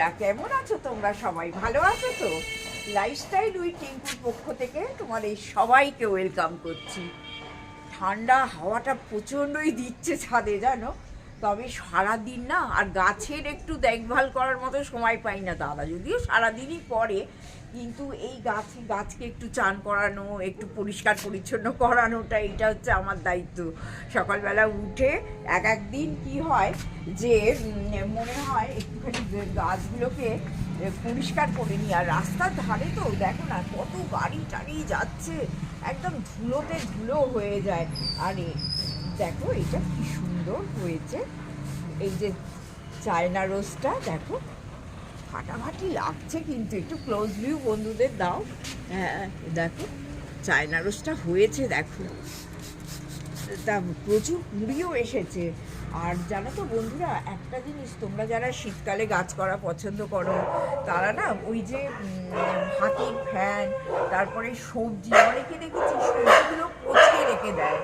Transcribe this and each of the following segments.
বন্ধুরা, কেমন আছো তোমরা সবাই? ভালো আছো তো? লাইফস্টাইল উই টিঙ্কুর পক্ষ থেকে তোমার এই সবাইকে ওয়েলকাম করছি। ঠান্ডা হাওয়াটা প্রচণ্ডই দিচ্ছে ছাদে, জানো? তবে সারাদিন না, আর গাছের একটু দেখভাল করার মতো সময় পাই না দাদা। যদিও সারাদিনই পরে কিন্তু এই গাছ গাছকে একটু চান করানো, একটু পরিষ্কার পরিচ্ছন্ন করানোটা, এটা হচ্ছে আমার দায়িত্ব। সকালবেলা উঠে এক একদিন কি হয় যে মনে হয় একটুখানি গাছগুলোকে পরিষ্কার করে নিই। আর রাস্তার ধারে তো দেখো না, কত গাড়ি টাড়ি যাচ্ছে, একদম ধুলোতে ধুলো হয়ে যায়। আরে দেখো এটা কি সুন্দর হয়েছে। এই যে চায়না রোজটা দেখো, ফাটাফাটি লাগছে কিন্তু, একটু ক্লোজ ভিউ বন্ধুদের দাও। হ্যাঁ দেখো, চায়না রোজটা হয়েছে, দেখো। তা প্রচুর কুড়িও এসেছে। আর জানো তো বন্ধুরা, একটা জিনিস, তোমরা যারা শীতকালে গাছ করা পছন্দ করো, তারা না ওই যে হাতির ফ্যান, তারপরে সবজি, অনেকে দেখেছি সবজিগুলো পচিয়ে রেখে দেয়।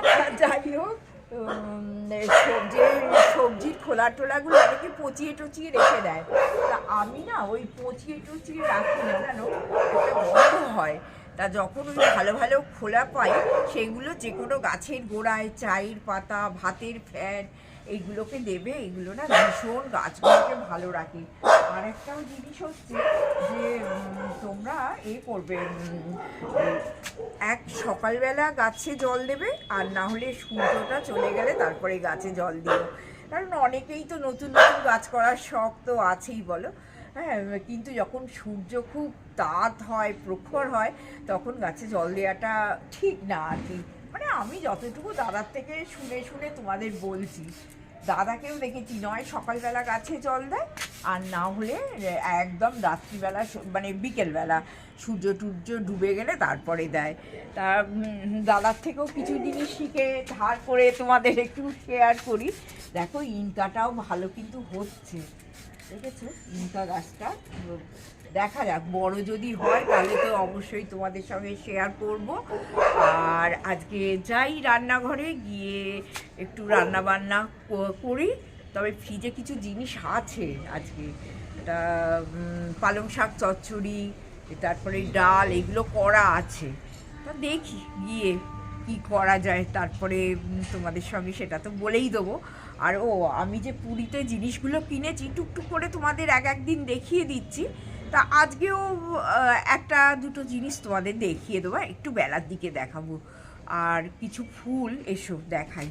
সবজি সবজির খোলা টোলাগুলো অনেকে পচিয়ে টচিয়ে রেখে দেয়। তা আমি না ওই পচিয়ে টচিয়ে রাখি না, জানো? একটা গন্ধ হয়। তা যখন ওই ভালো ভালো খোলা পাই, সেগুলো যে কোনো গাছের গোড়ায় চায়ের পাতা, ভাতের ফ্যান এইগুলোকে দেবে এগুলো না ভীষণ গাছগুলোকে ভালো রাখে। আর একটাও জিনিস হচ্ছে যে তোমরা এ করবে এক সকালবেলা গাছে জল দেবে, আর না হলে সূর্যটা চলে গেলে তারপরে গাছে জল দিও। কারণ অনেকেই তো নতুন নতুন গাছ করার শখ তো আছেই বলো। হ্যাঁ কিন্তু যখন সূর্য খুব তাত হয়, প্রখর হয়, তখন গাছে জল দেওয়াটা ঠিক না আর কি। মানে আমি যতটুকু দাদার থেকে শুনে শুনে তোমাদের বলছি দাদাকেও দেখেছি, নয় সকালবেলা গাছে জল দেয়, আর না হলে একদম রাত্রিবেলা মানে বিকেলবেলা সূর্য টুর্য ডুবে গেলে তারপরে দেয়। তা দাদার থেকেও কিছু জিনিস শিখে, ধার করে তোমাদের একটু শেয়ার করি। দেখো, ইনকাটাও ভালো কিন্তু হচ্ছে। দেখেছ? ইনকা গাছটা দেখা যাক, বড় যদি হয় তাহলে তো অবশ্যই তোমাদের সঙ্গে শেয়ার করব। আর আজকে যাই রান্নাঘরে, গিয়ে একটু রান্না বান্না করি। তবে ফ্রিজে কিছু জিনিস আছে আজকে। এটা পালং শাক চচ্চড়ি, তারপরে ডাল, এগুলো করা আছে। তা দেখি গিয়ে কি করা যায়, তারপরে তোমাদের সঙ্গে সেটা তো বলেই দেবো। আর ও, আমি যে পুরীতে জিনিসগুলো কিনেছি, টুকটুক করে তোমাদের এক একদিন দেখিয়ে দিচ্ছি। তা আজকেও একটা দুটো জিনিস তোমাদের দেখিয়ে দেবো একটু বেলার দিকে দেখাবো। আর কিছু ফুল এসব দেখাই।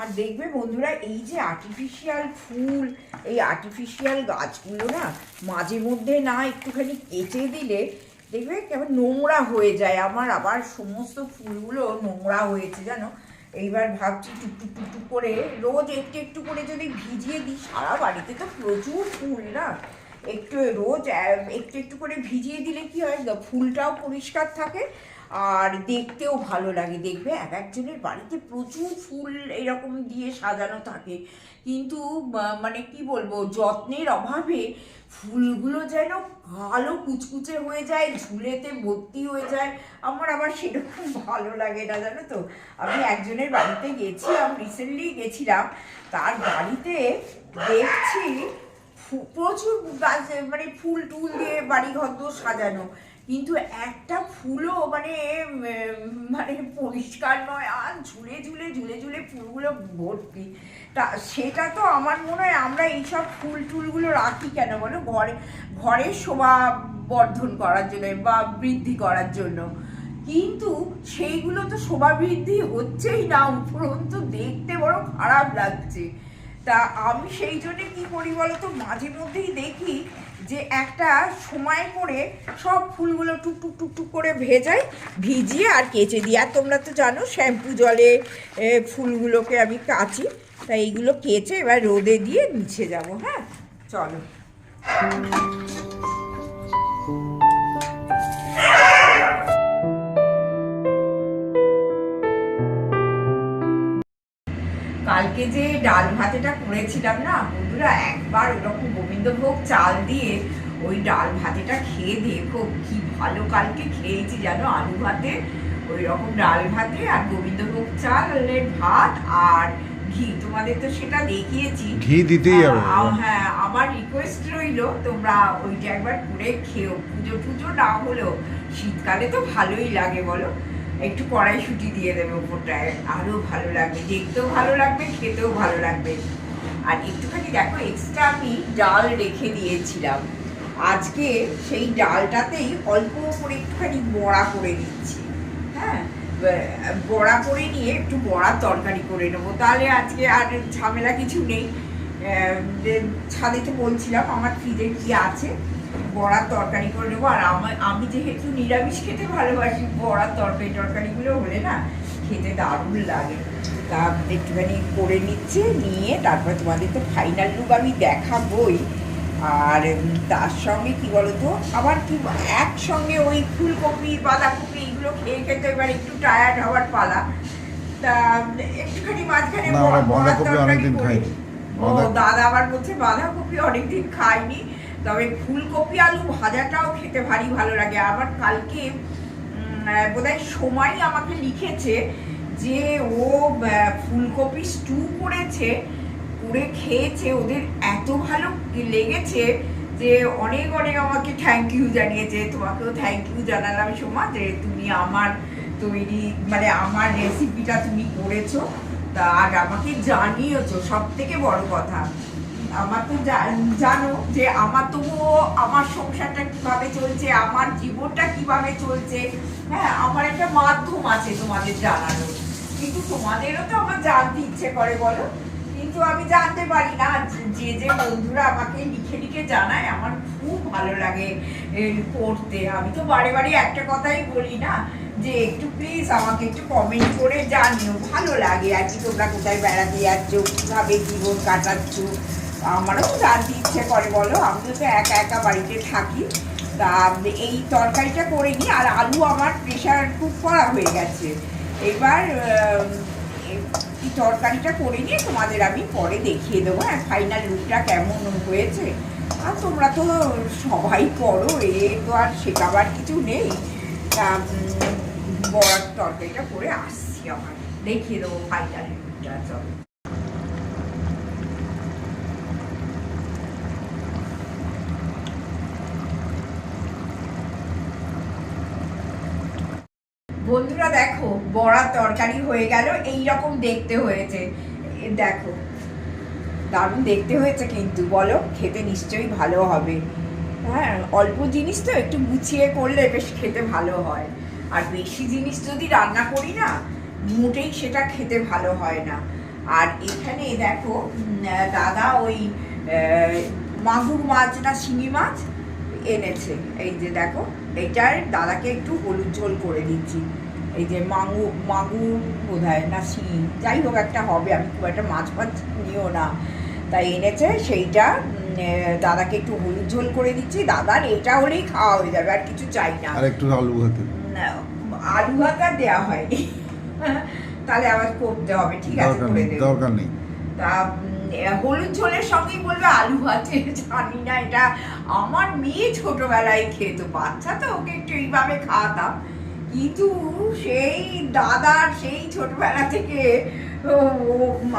আর দেখবে বন্ধুরা, এই যে আর্টিফিশিয়াল ফুল, এই আর্টিফিশিয়াল গাছগুলো না, মাঝে মধ্যে না একটুখানি কেচে দিলে দেখবে কেমন নোংরা হয়ে যায়। আমার আবার সমস্ত ফুলগুলো নোংরা হয়েছে, জানো? এইবার ভাবছি টুকটুক টুকটু করে, রোজ একটু একটু করে যদি ভিজিয়ে দিই, সারা বাড়িতে তো প্রচুর ফুল না? একটু রোজ একটু একটু করে ভিজিয়ে দিলে কি হয়? ফুলটাও পরিষ্কার থাকে আর দেখতেও ভালো লাগে, দেখবে এক একজনের বাড়িতে প্রচুর ফুল এরকম দিয়ে সাজানো থাকে। কিন্তু মানে কি বলব, যত্নের অভাবে ফুলগুলো যেন ভালো কুচকুচে হয়ে যায়, ঝুলেতে ভর্তি হয়ে যায়। আমার আবার সেরকম ভালো লাগে না, জানো তো। আমি একজনের বাড়িতে গেছিলাম রিসেন্টলি গেছিলাম। তার বাড়িতে দেখছি প্রচুর গাছ মানে ফুল টুল দিয়ে বাড়ি ঘর সাজানো। কিন্তু একটা ফুলও মানে মানে পরিষ্কার নয়। আর ঝুলে ঝুলে ঝুলে ঝুলে ফুলগুলো ভর্তি। তা সেটা তো আমার মনে হয় আমরা এইসব ফুল টুলগুলো রাখি কেন বলো? ঘরে ঘরের শোভা বর্ধন করার জন্য বা বৃদ্ধি করার জন্য। কিন্তু সেইগুলো তো শোভা বৃদ্ধি হচ্ছেই না উপরন্তু দেখতে বড় খারাপ লাগছে। তা আমি সেই জন্যে কী করি বলো তো? মাঝে মধ্যেই দেখি যে একটা সময় করে সব ফুলগুলো টুকটুক টুক টুক টুক করে ভেজাই, ভিজিয়ে আর কেচে দিই। আর তোমরা তো জানো, শ্যাম্পু জলে ফুলগুলোকে আমি কাচি। তাই এইগুলো কেচে এবার রোদে দিয়ে নিচে যাব হ্যাঁ? চলো। কালকে যে ডাল ভাতেটা করেছিলাম না বন্ধুরা একবার ওরকম গোবিন্দভোগ চাল দিয়ে ওই ডাল ভাতেটা খেয়ে দেখো কি ভালো কালকে খেয়েছি জানো আলু ভাতে ওই রকম ডাল ভাতে আর গোবিন্দভোগ চালের ভাত আর ঘি। তোমাদের তো সেটা দেখিয়েছি। ঘি দিতেই হবে। হ্যাঁ আমার রিকোয়েস্ট রইল তোমরা ওইটা একবার করে খেও। পুজো টুজো না হলেও শীতকালে তো ভালোই লাগে বলো। একটু কড়াইশুটি দিয়ে দেবে ওপরটায় আরও ভালো লাগবে। দেখতেও ভালো লাগবে, খেতেও ভালো লাগবে। আর একটুখানি দেখো এক্সট্রা আমি ডাল রেখে দিয়েছিলাম। আজকে সেই ডালটাতেই অল্প করে একটুখানি বড়া করে দিচ্ছি। হ্যাঁ? বড়া করে নিয়ে একটু বড়ার তরকারি করে নেব। তাহলে আজকে আর ঝামেলা কিছু নেই। ছাদে তো বলছিলাম, আমার ফ্রিজে কি আছে? বড়ার তরকারি করে নেব। আর আমার আমি যেহেতু নিরামিষ খেতে ভালোবাসি বড়ার তরকারি টরকারিগুলো হলে না খেতে দারুণ লাগে। তা একটুখানি করে নিচ্ছে নিয়ে তারপর তোমাদের তো ফাইনাল লুক আমি দেখাবই। আর তার সঙ্গে কি বলতো আবার কি একসঙ্গে ওই ফুলকপি বাঁধাকপি এগুলো খেয়ে খেতে এবার একটু টায়ার্ড হওয়ার পালা। তা একটুখানি মাঝখানে বাঁধাকপি অনেকদিন। খাইনি। ও দাদা আবার বলছে বাঁধাকপি অনেকদিন খাইনি তবে ফুলকপি আলু ভাজাটাও খেতে ভারী ভালো লাগে। আবার কালকে বোধ হয় সময় আমাকে লিখেছে যে ও ফুলকপি স্টু করেছে, করে খেয়েছে, ওদের এত ভালো লেগেছে যে অনেক অনেক আমাকে থ্যাংক ইউ জানিয়েছে। তোমাকেও থ্যাংক ইউ জানালাম সোমা যে তুমি আমার তৈরি মানে আমার রেসিপিটা তুমি করেছ। তা আর আমাকে জানিয়েছো। সব থেকে বড় কথা। আমার তো জানো যে আমার তবুও আমার সংসারটা কীভাবে চলছে, আমার জীবনটা কীভাবে চলছে হ্যাঁ আমার একটা মাধ্যম আছে তোমাদের জানানোর। কিন্তু তোমাদেরও তো আমার জানতে ইচ্ছে করে বলো। কিন্তু আমি জানতে পারি না, যে যে বন্ধুরা আমাকে লিখে লিখে জানায়, আমার খুব ভালো লাগে পড়তে আমি তো বারে বারে একটা কথাই বলি না, যে একটু প্লিজ আমাকে একটু কমেন্ট করে জানিও, ভালো লাগে আর কি তোমরা কোথায় বেড়াতে যাচ্ছ, কীভাবে জীবন কাটাচ্ছ আমারও জানতে ইচ্ছে করে, বলো। আমিও তো একা একা বাড়িতে থাকি। তা এই তরকারিটা করে নিই, আর আলু আমার প্রেশার কুক করা হয়ে গেছে। এবার এই তরকারিটা করে নিয়ে তোমাদের আমি পরে দেখিয়ে দেবো হ্যাঁ ফাইনাল লুকটা কেমন হয়েছে। আর তোমরা তো সবাই করো, এ তো আর শেখাবার কিছু নেই। তা বড়ার তরকারিটা করে আসছি আমার দেখিয়ে দেবো ফাইনাল লুকটা চলো বন্ধুরা বড়ার তরকারি হয়ে গেল এই রকম দেখতে হয়েছে। দেখো। দারুণ দেখতে হয়েছে কিন্তু, বলো, খেতে নিশ্চয়ই ভালো হবে। হ্যাঁ অল্প জিনিস তো একটু গুছিয়ে করলে বেশ খেতে ভালো হয়। আর বেশি জিনিস যদি রান্না করি না, মোটেই সেটা খেতে ভালো হয় না। আর এখানে দেখো দাদা ওই মাগুর মাছ না শিঙি মাছ এনেছে। এই যে দেখো এইটার দাদাকে একটু হলুদ ঝোল করে দিচ্ছি। এই যে মাঙ্গু মাগুর বোধ হয় না শিঙি যাই হোক একটা হবে আমি খুব একটা মাছ ফাছ নিও না। তাই এনেছে সেইটা দাদাকে একটু হলুদ ঝোল করে দিচ্ছি। দাদার এটা হলেই খাওয়া হয়ে যাবে আর কিছু চাই না। আর একটু আলু ভাতে। আলু ভাত দেওয়া হয়নি। তাহলে আবার করতে হবে ঠিক আছে করে দেবো। দরকার নেই। তা হলুদ ঝোলের সঙ্গেই বলবে আলু ভাতে জানি না এটা আমার মেয়ে ছোটবেলায় খেত বাচ্চা তো ওকে একটু এইভাবে খাওয়াতাম। কিন্তু সেই দাদার সেই ছোটবেলা থেকে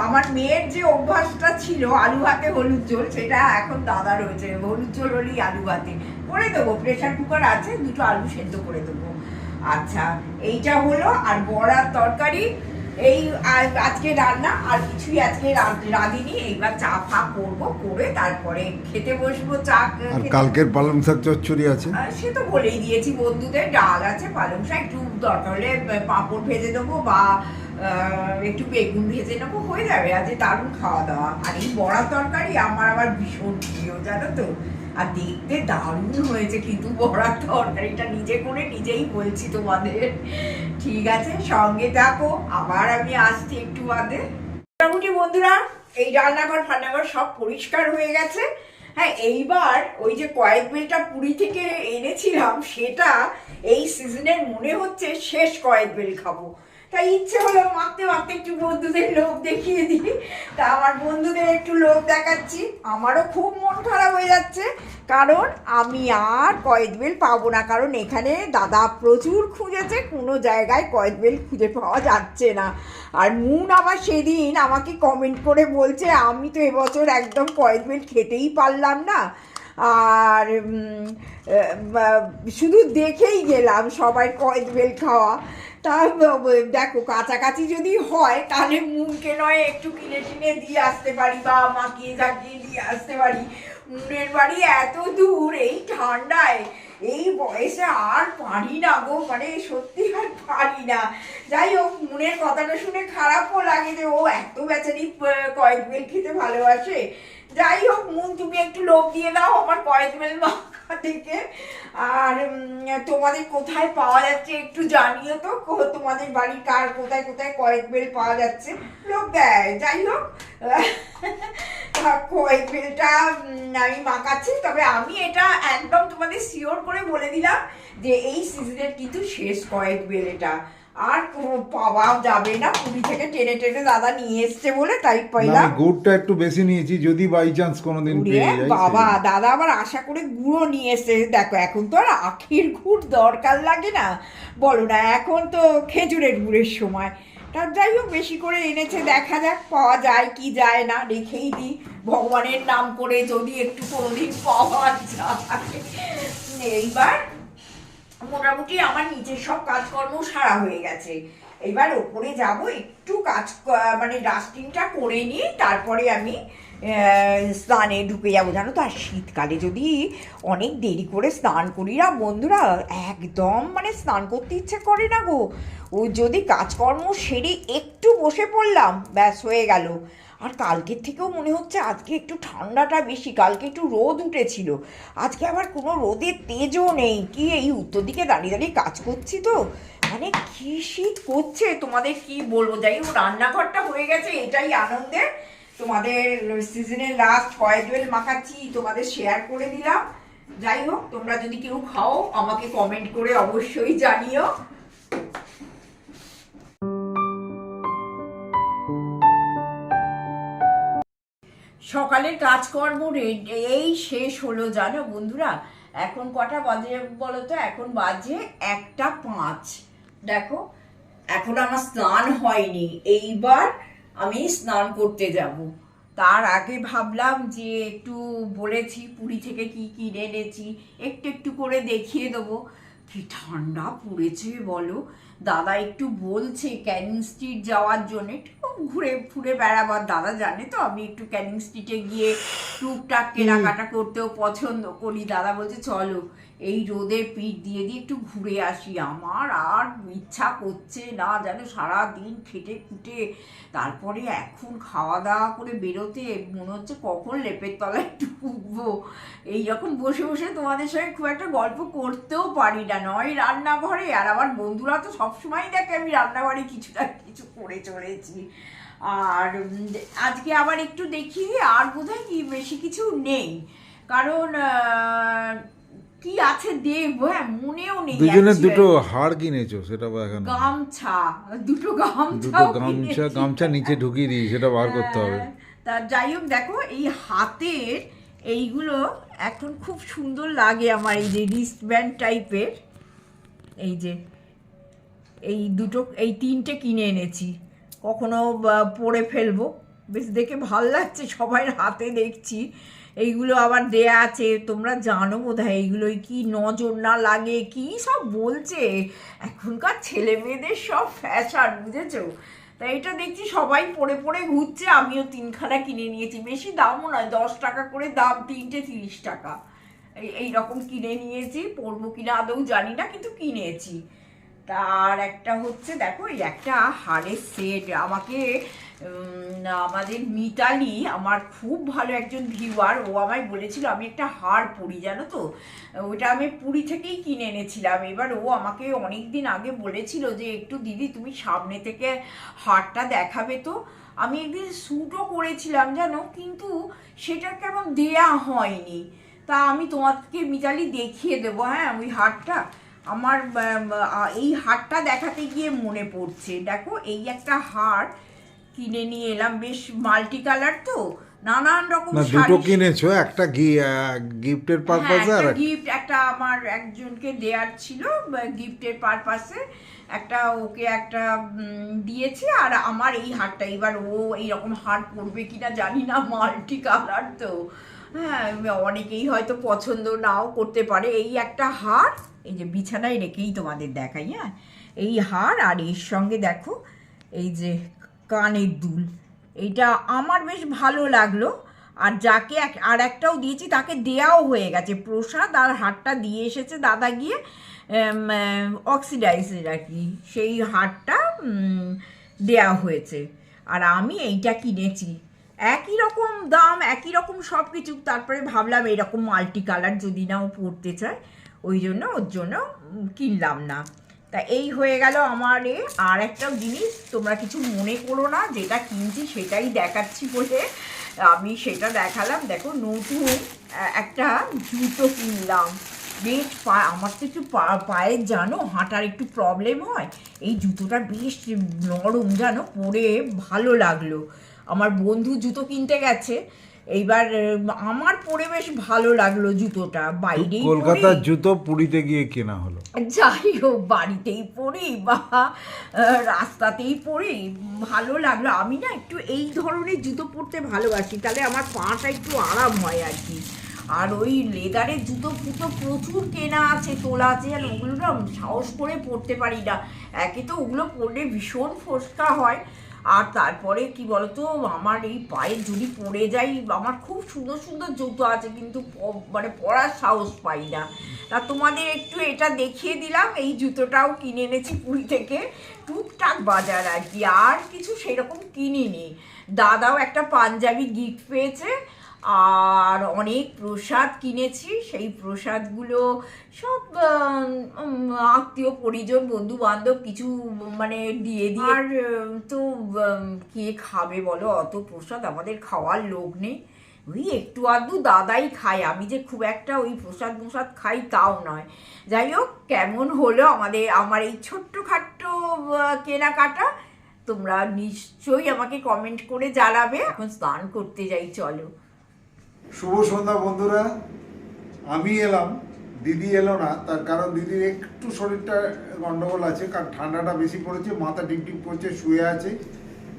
আমার মেয়ের যে অভ্যাসটা ছিল, আলু ভাতে হলুদ ঝোল, সেটা এখন দাদা রয়েছে। হলুদ ঝোল হলেই আলু ভাতে। করে দেবো প্রেশার কুকার আছে, দুটো আলু সেদ্ধ করে দেবো। আচ্ছা এইটা হলো, আর বড়ার তরকারি। এই আজকে রান্না আর কিছুই আজকে রাঁধিনি। এইবার চা ফা করব করে তারপরে খেতে বসবো চা আর কালকের পালং শাক চচ্চড়ি আছে? সে তো বলেই দিয়েছি বন্ধুদের ডাল আছে পালং শাক একটু দরকার হলে পাঁপড় ভেজে দেবো বা একটু বেগুন ভেজে নেব হয়ে যাবে আজ দারুণ খাওয়া দাওয়া আর এই বড়া তরকারি আমার আবার ভীষণ প্রিয় জানো তো? আর দেখতে দারুণ হয়েছে কিন্তু বড়ার তরকারিটা। নিজে করে নিজেই বলছি তোমাদের। ঠিক আছে, সঙ্গে থাকো, আবার আমি আসছি একটু বাদে মোটামুটি বন্ধুরা, এই রান্নাঘর, ফান্নাঘর সব পরিষ্কার হয়ে গেছে। হ্যাঁ এইবার ওই যে কয়েক বেলটা পুরী থেকে এনেছিলাম, সেটা এই সিজনের মনে হচ্ছে শেষ কয়েক বেল খাব। তাই ইচ্ছে হলো মাখতে মাখতে একটু বন্ধুদের লোভ দেখিয়ে দিই। তা আমার বন্ধুদের একটু লোভ দেখাচ্ছি। আমারও খুব মন খারাপ হয়ে যাচ্ছে। কারণ আমি আর কয়েদবেল পাবো না। কারণ এখানে দাদা প্রচুর খুঁজেছে, কোনো জায়গায় কয়েদবেল খুঁজে পাওয়া যাচ্ছে না। আর মুন আবার সেদিন আমাকে কমেন্ট করে বলছে, আমি তো এবছর একদম কয়েদবেল খেতেই পারলাম না। আর শুধু দেখেই গেলাম সবাই কয়েদবেল খাওয়া। তা দেখো, কাছাকাছি যদি হয়, তাহলে মুনকে নয় একটু কিনে টিনে দিয়ে আসতে পারি বা মাখিয়ে ঝাঁকিয়ে দিয়ে আসতে পারি। মুনের বাড়ি এত দূর, এই ঠান্ডায়, এই বয়সে আর পারি না গো মানে সত্যি আর পারি না। যাই হোক, মনের কথাটা শুনে খারাপও লাগে যে ও এত বেচারি কয়েক বেল খেতে ভালোবাসে। যাই হোক, মুন তুমি একটু লোভ দিয়ে দাও আমার কয়েক বেল মাখা থেকে। আর তোমাদের কোথায় পাওয়া যাচ্ছে একটু জানিও তো তোমাদের বাড়ির কার কোথায় কোথায় কয়েক বেল পাওয়া যাচ্ছে। লোক দেয়, যাই হোক। কয়েক বেলটা আমি মাখাচ্ছি, তবে আমি এটা একদম তোমাদের শিওর করে বলে দিলাম যে এই সিজনের কিন্তু শেষ কয়েক বেল এটা। আর পাওয়া যাবে না। পুরী থেকে টেনে টেনে দাদা নিয়ে এসছে বলে তাই পাইলাম গুড়টা একটু বেশি নিয়েছি যদি বাই চান্স কোনোদিন পেয়ে যাই বাবা দাদা আবার আশা করে গুঁড়ো নিয়ে এসে দেখো এখন তো আর আখের গুড় দরকার লাগে না। বলো না এখন তো খেজুরের গুড়ের সময়। তা যাই হোক বেশি করে এনেছে দেখা যাক পাওয়া যায় কি যায় না রেখেই দিই। ভগবানের নাম করে যদি একটু কোনোদিন পাওয়া যায়। এইবার মোটামুটি আমার নিচের সব কাজকর্ম সারা হয়ে গেছে। এবার ওপরে যাব, একটু কাজ মানে ডাস্টিংটা করে নিয়ে তারপরে আমি স্নানে ঢুকে যাব। জানো তো, আর শীতকালে যদি অনেক দেরি করে স্নান করি না, বন্ধুরা, একদম মানে স্নান করতে ইচ্ছে করে না গো। ও যদি কাজকর্ম সেরে একটু বসে পড়লাম, ব্যাস হয়ে গেল। আর কালকের থেকেও মনে হচ্ছে আজকে একটু ঠান্ডাটা বেশি, কালকে একটু রোদ উঠেছিল। আজকে আবার কোনো রোদের তেজও নেই। কি এই উত্তর দিকে দাঁড়িয়ে দাঁড়িয়ে কাজ করছি তো? মানে কি শীত করছে তোমাদের কি বলব? যাই হোক, রান্নাঘরটা হয়ে গেছে, এটাই আনন্দের। তোমাদের সিজনের লাস্ট কয়েকবেল মাখাচ্ছি, তোমাদের শেয়ার করে দিলাম। যাই হোক, তোমরা যদি কেউ খাও, আমাকে কমেন্ট করে অবশ্যই জানিও। সকালের কাজকর্ম এই শেষ হলো, জানো বন্ধুরা? এখন কটা বাজে বলো তো এখন বাজে একটা পাঁচ। দেখো, এখন আমার স্নান হয়নি। এইবার আমি স্নান করতে যাব। তার আগে ভাবলাম যে একটু বলেছি, পুরী থেকে কি কিনে এনেছি, একটু একটু করে দেখিয়ে দেবো। কি ঠান্ডা পড়েছে বলো? দাদা একটু বলছে ক্যানিং স্ট্রিট যাওয়ার জন্য। একটু ঘুরে ফুরে বেড়াবার দাদা জানে তো আমি একটু ক্যানিং স্ট্রিটে গিয়ে টুকটাক কেনাকাটা করতেও পছন্দ করি। দাদা বলছে চলো। এই রোদে পিঠ দিয়ে দিয়ে একটু ঘুরে আসি। আমার আর ইচ্ছা করছে না যেন সারা দিন খেটে খুটে তারপরে এখন খাওয়া দাওয়া করে বেরোতে মনে হচ্ছে কখন লেপের তলায় একটু উঠবো এইরকম বসে বসে তোমাদের সঙ্গে খুব একটা গল্প করতেও পারি না, নয় রান্নাঘরে। আর আমার বন্ধুরা তো সবসময় দেখে আমি রান্নাঘরে কিছু না কিছু করে চলেছি। আর আজকে আবার একটু দেখি, আর বোধহয় কি বেশি কিছু নেই। কারণ কি আছে দেখব হ্যাঁ মনেও নেই actually। দুটো হাড় কিনেছো সেটা এখন। গামছা দুটো গামছা দুটো গামছা গামছা নিচে ঢুকিয়ে দিই সেটা বার করতে হবে। হ্যাঁ, তা যাই হোক দেখো এই হাতের এইগুলো এখন খুব সুন্দর লাগে আমার এই যে রিস্ট ব্যান্ড টাইপের এই যে এই দুটো এই তিনটে কিনে এনেছি। কখনো পরে ফেলব। বেশ দেখে ভালো লাগছে সবাই হাতে দেখছি। এইগুলো আবার দেয়া আছে, তোমরা জানো বোধহয় এইগুলোই কি নজর না লাগে, কি সব বলছে? এখনকার ছেলে মেয়েদের সব ফ্যাশন বুঝেছ? তা এটা দেখছি সবাই পরে পরে ঘুরছে, আমিও তিনখানা কিনে নিয়েছি, বেশি দামও নয়, দশ টাকা করে দাম, তিনটে তিরিশ টাকা। এই, এইরকম কিনে নিয়েছি, পরবো কিনা আদৌ জানি না, কিন্তু কিনেছি। তার একটা হচ্ছে, দেখো, এই একটা হারের সেট আমাকে আমাদের মিতালি, আমার খুব ভালো একজন ভিউয়ার ও আমায় বলেছিল আমি একটা হার পরি, জানো তো? ওটা আমি পুরী থেকেই কিনে এনেছিলাম। এবার ও আমাকে অনেক দিন আগে বলেছিল যে, একটু দিদি, তুমি সামনে থেকে হারটা দেখাবে তো? আমি একদিন শ্যুটও করেছিলাম, জানো? কিন্তু সেটা কেমন দেয়া হয়নি। তা আমি তোমাকে মিতালি দেখিয়ে দেবো হ্যাঁ ওই হারটা? আমার এই হারটা দেখাতে গিয়ে মনে পড়ছে। দেখো, এই একটা হার কিনে নিয়ে এলাম। বেশ মাল্টি কালার তো নানান রকম না দুটো কিনেছো? একটা গিফটের পারপাসে আর গিফট একটা আমার একজনকে দেয়ার ছিল গিফটের পারপাসে একটা ওকে একটা দিয়েছি আর আমার এই হারটা এবার ও এইরকম হার পরবে কিনা জানি না মাল্টি কালার তো। হ্যাঁ অনেকেই হয়তো পছন্দ নাও করতে পারে। এই একটা হার এই যে বিছানায় রেখেই তোমাদের দেখাই হ্যাঁ? এই হার আর এর সঙ্গে দেখো এই যে কানের দুল। এইটা আমার বেশ ভালো লাগল। আর যাকে এক আর একটাও দিয়েছি তাকে দেয়াও হয়ে গেছে। প্রসাদ আর হারটা দিয়ে এসেছে দাদা গিয়ে অক্সিডাইজের আর কি। সেই উম, দেয়া হয়েছে। আর আমি এইটা কিনেছি। একই রকম দাম একই রকম সব কিছু তারপরে ভাবলাম এরকম মাল্টি কালার যদি না ও পরতে চায় ওই জন্য ওর জন্য কিনলাম না। তা এই হয়ে গেল আমার এ আর একটা জিনিস। তোমরা কিছু মনে করো না, যেটা কিনছি সেটাই দেখাচ্ছি বলে আমি সেটা দেখালাম। দেখো নতুন একটা জুতো কিনলাম। বেশ পা, আমার তো একটু পা- পায়ের জানো, হাঁটার একটু প্রবলেম হয়। এই জুতোটা বেশ নরম জানো, পরে ভালো লাগল। আমার বন্ধু জুতো কিনতে গেছে। এইবার আমার পরে বেশ ভালো লাগল জুতোটা। বাইরেই কলকাতার জুতো পুরীতে গিয়ে কেনা হলো। যাই হোক বাড়িতেই পড়ি বা রাস্তাতেই পড়ি ভালো লাগল। আমি না একটু এই ধরনের জুতো পরতে ভালোবাসি। তাহলে আমার পাটা একটু আরাম হয় আর কি। আর ওই লেদারের জুতো ফুটো প্রচুর কেনা আছে তোলা আছে আর ওগুলো না সাহস করে পরতে পারি না। একে তো ওগুলো পরলে ভীষণ ফোসকা হয়। আর তারপরে কি বলতো, আমার এই পায়ে যদি পড়ে যাই, আমার খুব সুন্দর সুন্দর জুতো আছে, কিন্তু মানে পরার সাহস পাই না। তা তোমাদের একটু এটা দেখিয়ে দিলাম, এই জুতোটাও কিনে এনেছি পুরী থেকে, টুকটাক বাজার আর কি, আর কিছু সেরকম কিনিনি। দাদাও একটা পাঞ্জাবি গিফট পেয়েছে আর অনেক প্রসাদ কিনেছি। সেই প্রসাদগুলো সব আত্মীয় পরিজন বন্ধু বান্ধব কিছু মানে দিয়ে দিয়ে আর তো কে খাবে বলো? অত প্রসাদ আমাদের খাওয়ার লোক নেই। ওই একটু আধটু দাদাই খাই আমি যে খুব একটা ওই প্রসাদ প্রসাদ খাই তাও নয়। যাই হোক কেমন হলো আমাদের আমার এই ছোট্ট খাট্ট কেনাকাটা? তোমরা নিশ্চয়ই আমাকে কমেন্ট করে জানাবে। এখন স্নান করতে যাই চলো। শুভ সন্ধ্যা বন্ধুরা। আমি এলাম, দিদি এলো না, তার কারণ দিদির একটু শরীরটা গন্ডগোল আছে, কারণ ঠান্ডাটা বেশি পড়েছে, মাথা টিপটিপ করছে, শুয়ে আছে।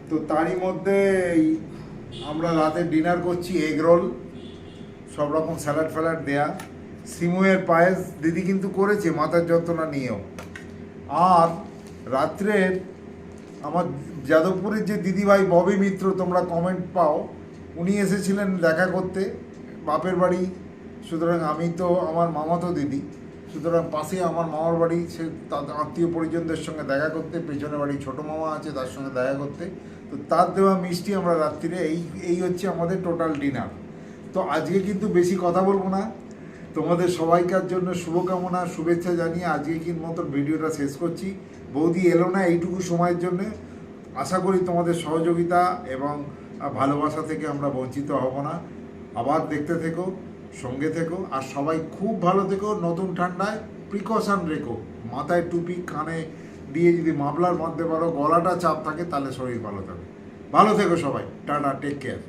তো তারই মধ্যে আমরা রাতে ডিনার করছি এগ রোল, সব রকম স্যালাড ফ্যালাড দেয়া। সিমুয়ের পায়েস দিদি কিন্তু করেছে, মাথার যন্ত্রণা নিয়েও। আর রাত্রের আমার যাদবপুরের যে দিদিভাই ববি মিত্র, তোমরা কমেন্ট পাও, উনি এসেছিলেন দেখা করতে। বাপের বাড়ি, সুতরাং আমি তো আমার মামাতো দিদি। সুতরাং পাশে আমার মামার বাড়ি, সে তাদের আত্মীয় পরিজনদের সঙ্গে দেখা করতে, পেছনে বাড়ি ছোটো মামা আছে তার সঙ্গে দেখা করতে। তো তার দেওয়া মিষ্টি আমরা রাত্রিরে, এই এই হচ্ছে আমাদের টোটাল ডিনার তো আজকে কিন্তু বেশি কথা বলব না। তোমাদের সবাইকার জন্য শুভকামনা, শুভেচ্ছা জানিয়ে আজকে কিন্তু মতন ভিডিওটা শেষ করছি। বৌদি এলো না এইটুকু সময়ের জন্য। আশা করি তোমাদের সহযোগিতা এবং ভালোবাসা থেকে আমরা বঞ্চিত হব না। আবার দেখতে থেকো, সঙ্গে থেকো, আর সবাই খুব ভালো থেকো, নতুন ঠান্ডায় প্রিকশন রেখো। মাথায় টুপি, কানে দিয়ে যদি মাফলার মধ্যে পারো, গলাটা চাপ থাকে, তাহলে শরীর ভালো থাকে ভালো থেকো সবাই। Tata take care